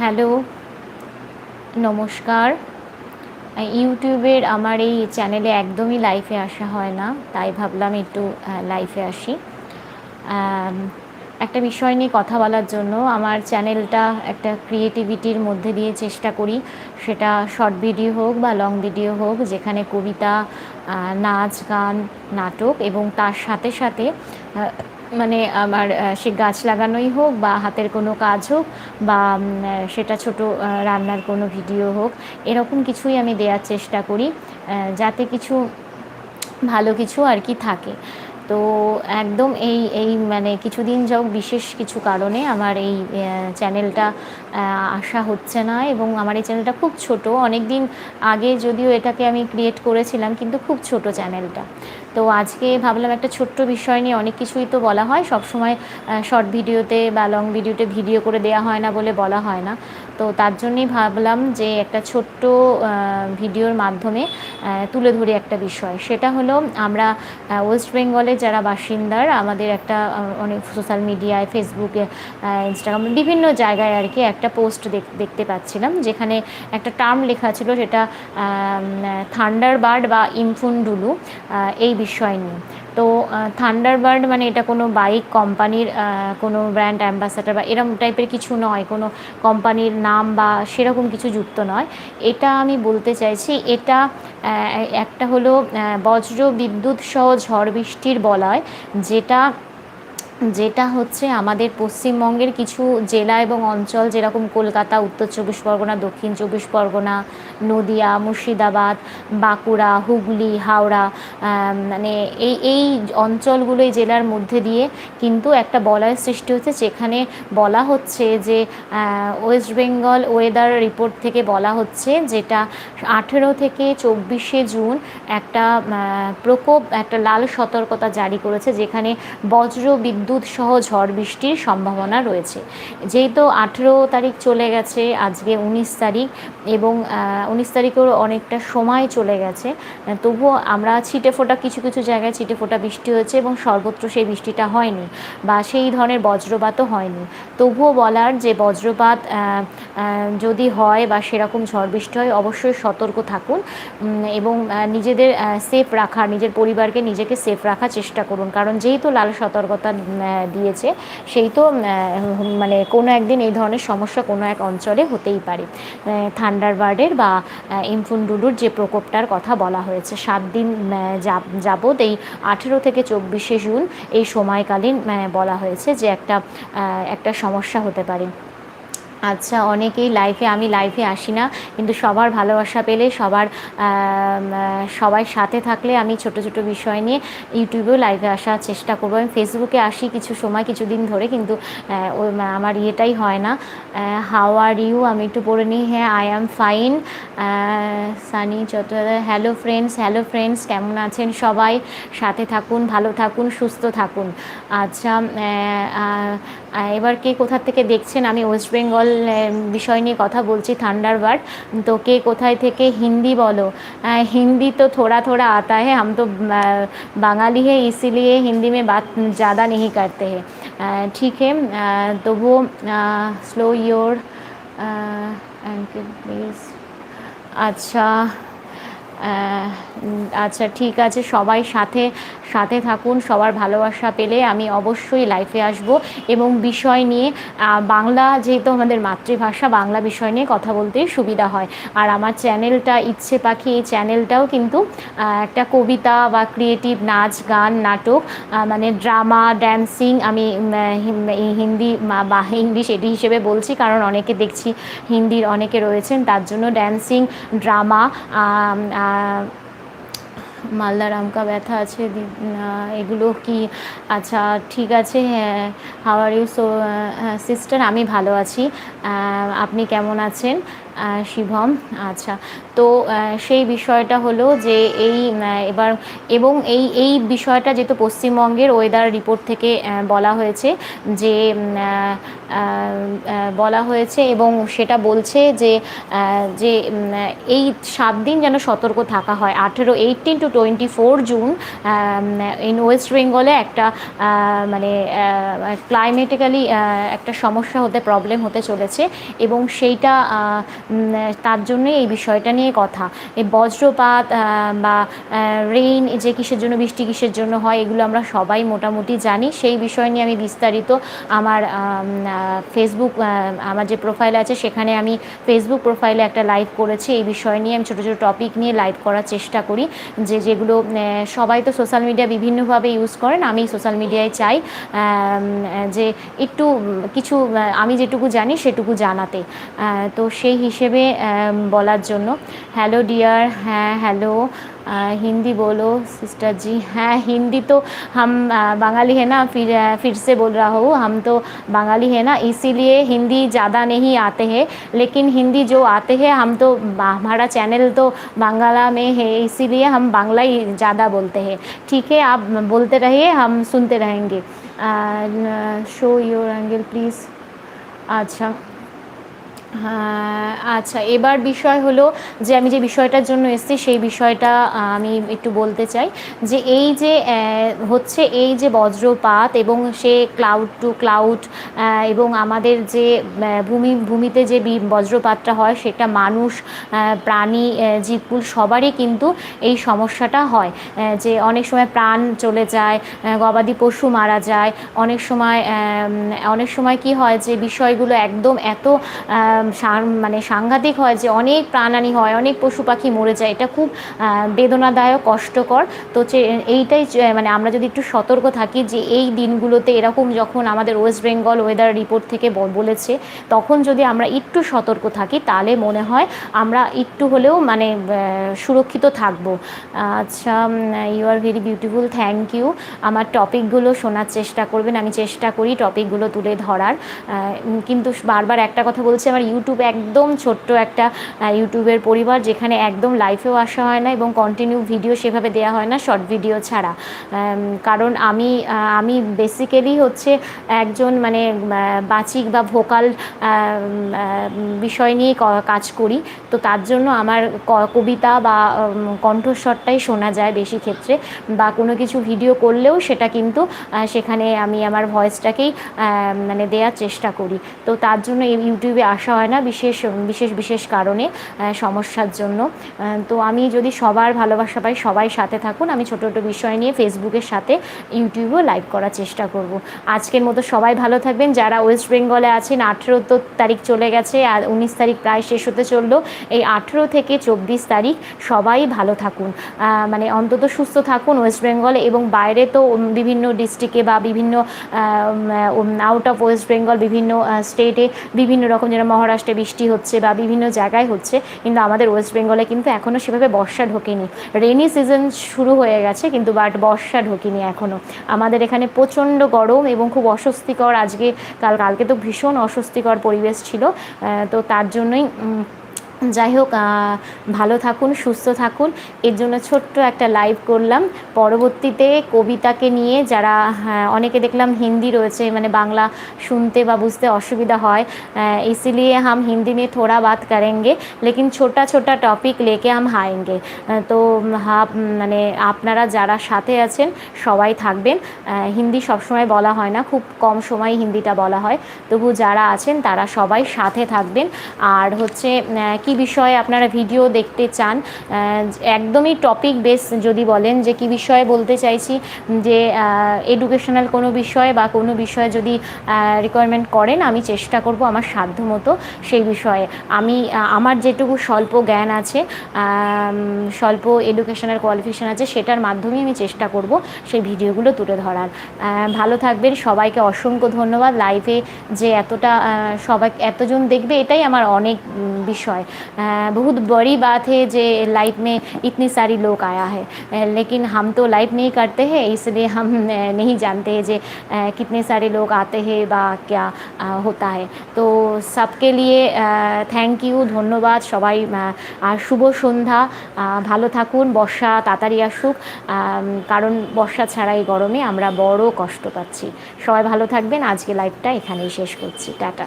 Hello, নমস্কার। ইউটিউবের আমার এই চ্যানেলে একদমই লাইফে আসা হয় না, তাই ভাবলাম একটু লাইফে আসি। একটা বিষয় নিয়ে কথা বলার জন্য আমার চ্যানেলটা একটা ক্রিয়েটিভিটির মধ্যে দিয়ে চেষ্টা করি। সেটা শর্ট ভিডিও হোক বা লং ভিডিও হোক, যেখানে কবিতা নাচ, গান, নাটক এবং তার সাথে সাথে মানে আমার সে গাছ লাগানোই হোক বা হাতের কোনো কাজ হোক বা সেটা ছোট রান্নার কোনো ভিডিও হোক, এরকম কিছুই আমি দেওয়ার চেষ্টা করি যাতে কিছু ভালো কিছু আর কি থাকে। তো একদম এই এই মানে কিছুদিন যাও বিশেষ কিছু কারণে আমার এই চ্যানেলটা আসা হচ্ছে না এবং আমার এই চ্যানেলটা খুব ছোট। অনেক দিন আগে যদিও এটাকে আমি ক্রিয়েট করেছিলাম, কিন্তু খুব ছোট চ্যানেলটা। তো আজকে ভাবলাম একটা ছোট্ট বিষয় নিয়ে অনেক কিছুই তো বলা হয়। সবসময় শর্ট ভিডিওতে বা লং ভিডিওতে ভিডিও করে দেওয়া হয় না বলে বলা হয় না। তো তার জন্যই ভাবলাম যে একটা ছোট্ট ভিডিওর মাধ্যমে তুলে ধরি একটা বিষয়। সেটা হলো আমরা ওয়েস্ট বেঙ্গলের যারা বাসিন্দার আমাদের একটা অনেক সোশ্যাল মিডিয়ায় ফেসবুকে ইনস্টাগ্রাম বিভিন্ন জায়গায় আর কি একটা পোস্ট দেখতে পাচ্ছিলাম। যেখানে একটা টার্ম লেখা ছিল সেটা থান্ডার বার্ড বা ইনফুনডুলু আহ, এই বিষয় নিয়ে। তো থান্ডারবার্ড মানে এটা কোনো বাইক কোম্পানির কোনো ব্র্যান্ড অ্যাম্বাসাডার বা এরম টাইপের কিছু নয়, কোনো কোম্পানির নাম বা সেরকম কিছু যুক্ত নয়। এটা আমি বলতে চাইছি, এটা একটা হলো বজ্র বিদ্যুৎ সহ ঝড় বৃষ্টির বলায়, যেটা যেটা হচ্ছে আমাদের পশ্চিমবঙ্গের কিছু জেলা এবং অঞ্চল, যেরকম কলকাতা, উত্তর চব্বিশ পরগনা, দক্ষিণ চব্বিশ পরগনা, নদিয়া, মুর্শিদাবাদ, বাঁকুড়া, হুগলি, হাওড়া মানে এই এই অঞ্চলগুলো, এই জেলার মধ্যে দিয়ে কিন্তু একটা বলয়ের সৃষ্টি হচ্ছে, যেখানে বলা হচ্ছে যে ওয়েস্ট বেঙ্গল ওয়েদার রিপোর্ট থেকে বলা হচ্ছে যেটা আঠেরো থেকে চব্বিশে জুন একটা প্রকোপ, একটা লাল সতর্কতা জারি করেছে, যেখানে বজ্র বিদ্যুৎ সহ ঝড় বৃষ্টির সম্ভাবনা রয়েছে। যেহেতু আঠেরো তারিখ চলে গেছে, আজকে উনিশ তারিখ এবং উনিশ তারিখেও অনেকটা সময় চলে গেছে। তবুও আমরা ছিটে ফোটা কিছু কিছু জায়গায় ছিটে ফোটা বৃষ্টি হয়েছে এবং সর্বত্র সেই বৃষ্টিটা হয়নি বা সেই ধরনের বজ্রপাতও হয়নি। তবুও বলার যে বজ্রপাত যদি হয় বা সেরকম ঝড় বৃষ্টি হয়, অবশ্যই সতর্ক থাকুন এবং নিজেদের সেফ রাখার, নিজের পরিবারকে নিজেকে সেফ রাখার চেষ্টা করুন। কারণ যেহেতু লাল সতর্কতা দিয়েছে। সেই তো মানে কোনো একদিন এই ধরনের সমস্যা কোনো এক অঞ্চলে হতেই পারে। থান্ডারবার্ডের বা ইমফুনডুডুর যে প্রকোপটার কথা বলা হয়েছে সাত দিন আহ, যাব- যাবৎ এই আঠেরো থেকে চব্বিশে জুন এই সময়কালীন বলা হয়েছে যে একটা একটা সমস্যা হতে পারে। আচ্ছা অনেকেই লাইফে আমি লাইফে আসি না, কিন্তু সবার ভালোবাসা পেলে, সবার সবাই সাথে থাকলে আমি ছোট ছোট বিষয় নিয়ে ইউটিউবেও লাইভে আসার চেষ্টা করব। আমি ফেসবুকে আসি কিছু সময়, কিছুদিন ধরে, কিন্তু আমার ইয়েটাই হয় না। হাও আর ইউ আমি একটু পড়ে নিই। হ্যাঁ I am fine Sunny Chattopadhyay hello friends hello friends কেমন আছেন সবাই? সাথে থাকুন, ভালো থাকুন, সুস্থ থাকুন। আচ্ছা এবার কে কোথা থেকে দেখছেন? আমি ওয়েস্ট বেঙ্গল বিষয় নিয়ে কথা বলছি থান্ডারবার্ড তো কে কোথায় থেকে হিন্দি বলো আহ, हिंदी तो थोड़ा थोड़ा आता है हम तो अ, बंगाली है इसीलिए हिंदी में बात ज़्यादा नहीं करते हैं अ, ठीक है अ, तो वो स्लो योर एंड प्लीज আচ্ছা আহ, উম, আচ্ছা ঠিক আছে। সবাই সাথে সাথে থাকুন, সবার ভালোবাসা পেলে আমি অবশ্যই লাইফে আসব। এবং বিষয় নিয়ে বাংলা যেহেতু আমাদের মাতৃভাষা, বাংলা বিষয় নিয়ে কথা বলতেই সুবিধা হয়। আর আমার চ্যানেলটা ইচ্ছে পাখি, এই চ্যানেলটাও কিন্তু একটা কবিতা বা ক্রিয়েটিভ নাচ, গান, নাটক মানে ড্রামা ড্যান্সিং আমি হিন্দি বা ইংলিশ এটি হিসেবে বলছি, কারণ অনেকে দেখছি হিন্দির অনেকে রয়েছেন, তার জন্য ড্যান্সিং ড্রামা মালদার আমকা ব্যথা আছে এগুলো কি? আচ্ছা ঠিক আছে হাওয়ার ইউ সো সিস্টার আমি ভালো আছি। আপনি কেমন আছেন? শিভম আচ্ছা। তো সেই বিষয়টা হলো যে এই এবার, এবং এই এই বিষয়টা যেহেতু পশ্চিমবঙ্গের ওয়েদার রিপোর্ট থেকে বলা হয়েছে যে বলা হয়েছে এবং সেটা বলছে যে যে এই সাত দিন যেন সতর্ক থাকা হয়। আঠেরো eighteen to twenty four June in west বেঙ্গলে একটা মানে ক্লাইমেটিক্যালি একটা সমস্যা হতে প্রবলেম হতে চলেছে এবং সেইটা তার জন্যই এই বিষয়টা নিয়ে কথা। এই বজ্রপাত বা রেইন যে কিসের জন্য, বৃষ্টি কিসের জন্য হয়, এগুলো আমরা সবাই মোটামুটি জানি। সেই বিষয় নিয়ে আমি বিস্তারিত আমার ফেসবুক আমার যে প্রোফাইল আছে, সেখানে আমি ফেসবুক প্রোফাইলে একটা লাইভ করেছি। এই বিষয় নিয়ে আমি ছোটো ছোটো টপিক নিয়ে লাইভ করার চেষ্টা করি। যে, যেগুলো সবাই তো সোশ্যাল মিডিয়া বিভিন্নভাবে ইউজ করেন, আমি সোশ্যাল মিডিয়ায় চাই। যে একটু, কিছু আমি যেটুকু জানি সেটুকু জানাতে। তো সেই হিসেবে বলার জন্য। হ্যালো ডিয়ার হ্যাঁ হ্যালো हिंदी बोलो सिस्टर जी हाँ हिंदी तो हम बंगाली है ना फिर फिर से बोल रहा हूँ हम तो बंगाली है ना इसीलिए हिंदी ज़्यादा नहीं आते हैं लेकिन हिंदी जो आते हैं हम तो हमारा चैनल तो बांग्ला में है इसीलिए हम बांग्ला ही ज़्यादा बोलते हैं ठीक है आप बोलते रहिए हम सुनते रहेंगे शो योर एंगल प्लीज़ अच्छा হ্যাঁ আচ্ছা এবার বিষয় হলো যে আমি যে বিষয়টার জন্য এসেছি, সেই বিষয়টা আমি একটু বলতে চাই যে এই যে হচ্ছে এই যে বজ্রপাত এবং সে ক্লাউড টু ক্লাউড এবং আমাদের যে ভূমি, ভূমিতে যে বজ্রপাতটা হয়, সেটা মানুষ প্রাণী জীবকুল সবারই কিন্তু এই সমস্যাটা হয়। যে অনেক সময় প্রাণ চলে যায় গবাদি পশু মারা যায়, অনেক সময় অনেক সময় কি হয় যে বিষয়গুলো একদম এত মানে সাংঘাতিক হয় যে অনেক প্রাণানি হয়, অনেক পশু পাখি মরে যায়। এটা খুব বেদনাদায়ক, কষ্টকর। তো এইটাই মানে আমরা যদি একটু সতর্ক থাকি যে এই দিনগুলোতে এরকম যখন আমাদের ওয়েস্ট বেঙ্গল ওয়েদার রিপোর্ট থেকে বলেছে, তখন যদি আমরা একটু সতর্ক থাকি, তাহলে মনে হয় আমরা একটু হলেও মানে সুরক্ষিত থাকব। আচ্ছা you are very beautiful thank you আমার টপিকগুলো শোনার চেষ্টা করবেন। আমি চেষ্টা করি টপিকগুলো তুলে ধরার। কিন্তু বারবার একটা কথা বলছি, আমার ইউটিউব একদম ছোট্ট একটা ইউটিউবের পরিবার যেখানে একদম লাইফেও আসা হয় না এবং কন্টিনিউ ভিডিও সেভাবে দেওয়া হয় না শর্ট ভিডিও ছাড়া। কারণ আমি আমি বেসিক্যালি হচ্ছে একজন মানে বাচিক বা ভোকাল বিষয় নিয়ে কাজ করি। তো তার জন্য আমার কবিতা বা কণ্ঠস্বরটাই শোনা যায় বেশি ক্ষেত্রে। বা কোনো কিছু ভিডিও করলেও সেটা কিন্তু সেখানে আমি আমার ভয়েসটাকেই মানে দেওয়ার চেষ্টা করি। তো তার জন্য ইউটিউবে আসা হয় না, বিশেষ বিশেষ বিশেষ কারণে সমস্যার জন্য। তো আমি যদি সবার ভালোবাসা পাই, সবাই সাথে থাকুন। আমি ছোটো ছোটো বিষয় নিয়ে ফেসবুকের সাথে ইউটিউবেও লাইভ করার চেষ্টা করব। আজকের মতো সবাই ভালো থাকবেন। যারা ওয়েস্ট বেঙ্গলে আছেন, আঠেরো তো তারিখ চলে গেছে, আর উনিশ তারিখ প্রায় শেষ হতে চলল। এই আঠেরো থেকে চব্বিশ তারিখ সবাই ভালো থাকুন। মানে অন্তত সুস্থ থাকুন ওয়েস্ট বেঙ্গলে এবং বাইরে তো বিভিন্ন ডিস্ট্রিক্টে বা বিভিন্ন আউট অফ ওয়েস্ট বেঙ্গল বিভিন্ন স্টেটে বিভিন্ন রকম যেন মহারাষ্ট্রে বৃষ্টি হচ্ছে বা বিভিন্ন জায়গায় হচ্ছে, কিন্তু আমাদের ওয়েস্ট বেঙ্গলে কিন্তু এখনও সেভাবে বর্ষা ঢোকেনি। রেনি সিজন শুরু হয়ে গেছে কিন্তু বাট বর্ষা ঢোকেনি এখনও আমাদের এখানে প্রচণ্ড গরম এবং খুব অস্বস্তিকর। আজকে, কাল, কালকে তো ভীষণ অস্বস্তিকর পরিবেশ ছিল তো তার জন্যই যাই হোক ভালো থাকুন সুস্থ থাকুন। এর জন্য ছোট্ট একটা লাইভ করলাম। পরবর্তীতে কবিতাকে নিয়ে যারা হ্যাঁ, অনেকে দেখলাম হিন্দি রয়েছে মানে বাংলা শুনতে বা বুঝতে অসুবিধা হয় ইসিলিয়ে হাম হিন্দি নিয়ে থোড়া বাত করেঙ্গে লেকিন ছোটা ছোটা টপিক লেকে হাম হায়েঙ্গে। তো মানে আপনারা যারা সাথে আছেন সবাই থাকবেন। হিন্দি সবসময় বলা হয় না খুব কম সময় হিন্দিটা বলা হয়। তবু যারা আছেন তারা সবাই সাথে থাকবেন। আর হচ্ছে কি কি বিষয়ে আপনারা ভিডিও দেখতে চান একদমই টপিক বেস যদি বলেন যে কি বিষয়ে বলতে চাইছি যে এডুকেশনাল কোনো বিষয়ে বা কোনো বিষয়ে যদি রিকোয়ারমেন্ট করেন, আমি চেষ্টা করব আমার সাধ্য মতো সেই বিষয়ে। আমি আমার যেটুকু স্বল্প জ্ঞান আছে স্বল্প এডুকেশনাল কোয়ালিফিকেশান আছে, সেটার মাধ্যমে আমি চেষ্টা করব সেই ভিডিওগুলো তুলে ধরার। ভালো থাকবেন, সবাইকে অসংখ্য ধন্যবাদ। লাইভে যে এতটা সবাই, এতজন দেখবে, এটাই আমার অনেক বিষয়। बहुत बड़ी बात है जे लाइफ में इतनी सारी लोग आया है अ, लेकिन हम तो लाइफ नहीं करते हैं इसलिए हम अ, नहीं जानते हैं जे अ, कितने सारे लोग आते हैं বা क्या अ, होता है তো সবকে লিয়ে থ্যাংক ইউ ধন্যবাদ সবাই আহ, আর শুভ সন্ধ্যা আহ, ভালো থাকুন বর্ষা তাড়াতাড়ি আসুক আম, কারণ বর্ষা ছাড়া এই গরমে আমরা বড় কষ্ট পাচ্ছি সবাই ভালো থাকবেন আজকে লাইভটা এখানেই শেষ করছি টাটা